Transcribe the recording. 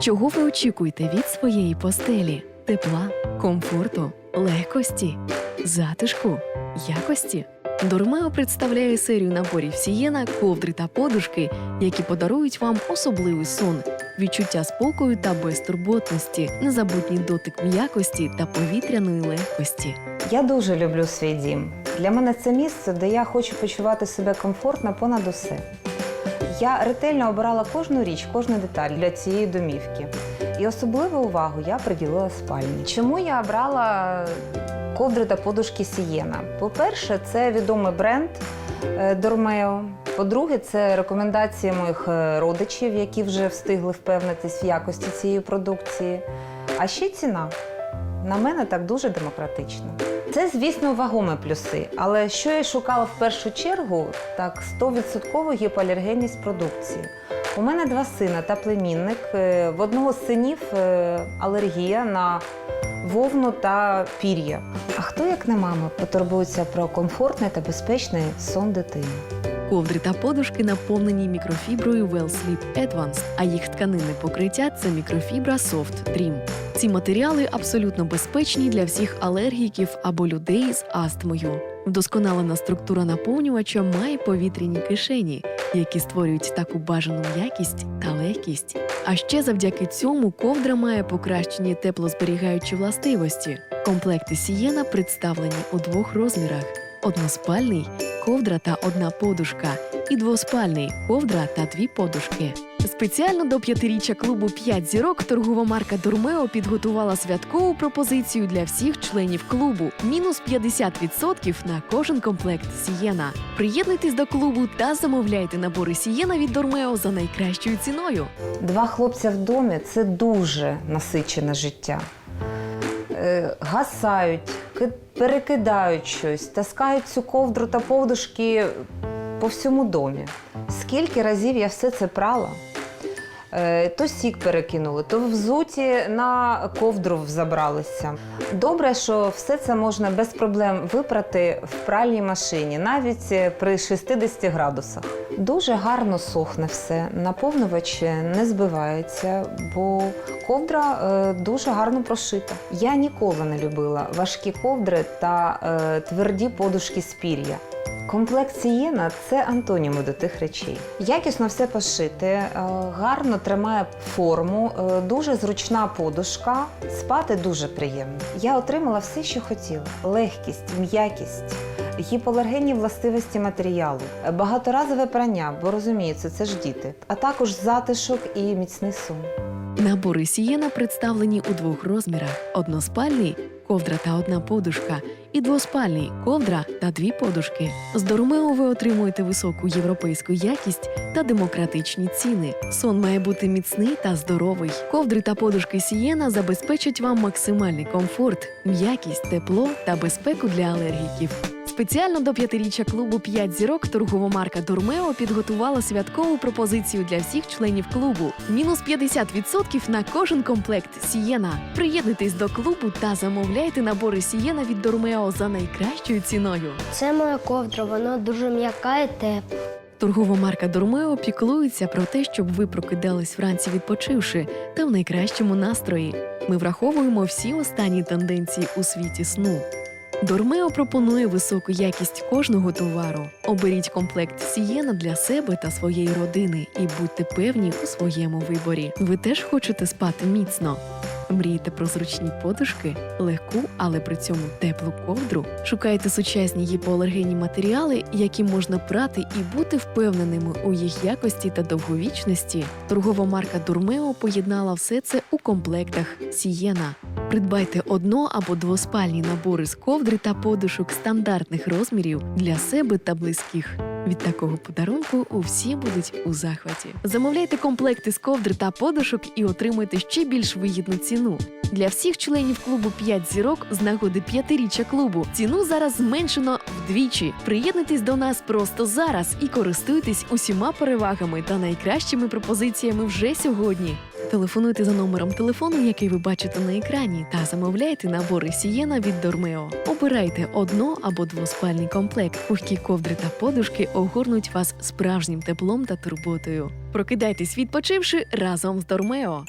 Чого ви очікуєте від своєї постелі? Тепла, комфорту, легкості, затишку, якості? Дормео представляє серію наборів Сієна, ковдри та подушки, які подарують вам особливий сон, відчуття спокою та безтурботності, незабутній дотик м'якості та повітряної легкості. Я дуже люблю свій дім. Для мене це місце, де я хочу почувати себе комфортно понад усе. Я ретельно обирала кожну річ, кожну деталь для цієї домівки. І особливу увагу я приділила спальні. Чому я обрала ковдри та подушки Сієна? По-перше, це відомий бренд Дормео. По-друге, це рекомендації моїх е, родичів, які вже встигли впевнитись в якості цієї продукції. А ще ціна. На мене так дуже демократично. Це, звісно, вагомі плюси, але що я шукала в першу чергу, так 100% гіпоалергенність продукції. У мене два сина та племінник. Е, В одного з синів е, алергія на вовну та пір'я. А хто, як не мама, потурбується про комфортний та безпечний сон дитини? Ковдри та подушки наповнені мікрофіброю Well Sleep Advanced, а їх тканинне покриття це мікрофібра Soft Dream. Ці матеріали абсолютно безпечні для всіх алергіків або людей з астмою. Вдосконалена структура наповнювача має повітряні кишені, які створюють таку бажану м'якість та легкість. А ще завдяки цьому ковдра має покращені теплозберігаючі властивості. Комплекти Сієна представлені у двох розмірах: односпальний ковдра та одна подушка, і двоспальний ковдра та дві подушки. Спеціально до п'ятиріччя клубу «5 зірок торгова марка Дормео підготувала святкову пропозицію для всіх членів клубу: мінус 50% на кожен комплект Сієна. Приєднуйтесь до клубу та замовляйте набори Сієна від Дормео за найкращою ціною. Два хлопця в домі це дуже насичене життя. Е, Гасають, перекидають щось, таскають цю ковдру та повдушки по всьому домі. Скільки разів я все це прала? Е, То сік перекинули, то взуті на ковдру забралися. Добре, що все це можна без проблем випрати в пральній машині, навіть е, при 60 градусах. Дуже гарно сохне все, наповнювач не збивається, бо ковдра е, дуже гарно прошита. Я ніколи не любила важкі ковдри та тверді подушки з пір'я. Комплект Сієна це антоніми до тих речей. Якісно все пошите, е, гарно тримає форму, е, дуже зручна подушка, спати дуже приємно. Я отримала все, що хотіла: легкість, м'якість. Гіпоалергенні властивості матеріалу, багаторазове прання, бо розуміється, це ж діти, а також затишок і міцний сон. Набори Сієна представлені у двох розмірах: односпальний ковдра та одна подушка, і двоспальний ковдра та дві подушки. З Дормео ви отримуєте високу європейську якість та демократичні ціни. Сон має бути міцний та здоровий. Ковдри та подушки Сієна забезпечать вам максимальний комфорт, м'якість, тепло та безпеку для алергіків. Спеціально до п'ятиріччя клубу «5 зірок торгова марка Дормео підготувала святкову пропозицію для всіх членів клубу. Мінус 50% на кожен комплект Сієна. Приєднуйтесь до клубу та замовляйте набори Сієна від Дормео за найкращою ціною. Це моя ковдра, вона дуже м'яка і тепла. Торгова марка Дормео піклується про те, щоб ви прокидались вранці відпочивши та в найкращому настрої. Ми враховуємо всі останні тенденції у світі сну. Дормео пропонує високу якість кожного товару. Оберіть комплект Сієна для себе та своєї родини і будьте певні у своєму виборі. Ви теж хочете спати міцно. Мрієте про зручні подушки, легку, але при цьому теплу ковдру. Шукайте сучасні гіпоалергенні матеріали, які можна прати і бути впевненими у їх якості та довговічності. Торгова марка Дурмео поєднала все це у комплектах Сієна. Придбайте одно або двоспальні набори з ковдри та подушок стандартних розмірів для себе та близьких. Від такого подарунку усі будуть у захваті. Замовляйте комплекти з ковдри та подушок і отримуйте ще більш вигідну ціну. Для всіх членів клубу 5 зірок з нагоди п'ятиріччя клубу ціну зараз зменшено вдвічі. Приєднуйтесь до нас просто зараз і користуйтесь усіма перевагами та найкращими пропозиціями вже сьогодні. Телефонуйте за номером телефону, який ви бачите на екрані, та замовляйте набори Сієна від Дормео. Обирайте одно або двоспальний комплект. Пухкі ковдри та подушки огорнуть вас справжнім теплом та турботою. Прокидайтесь відпочивши разом з Дормео.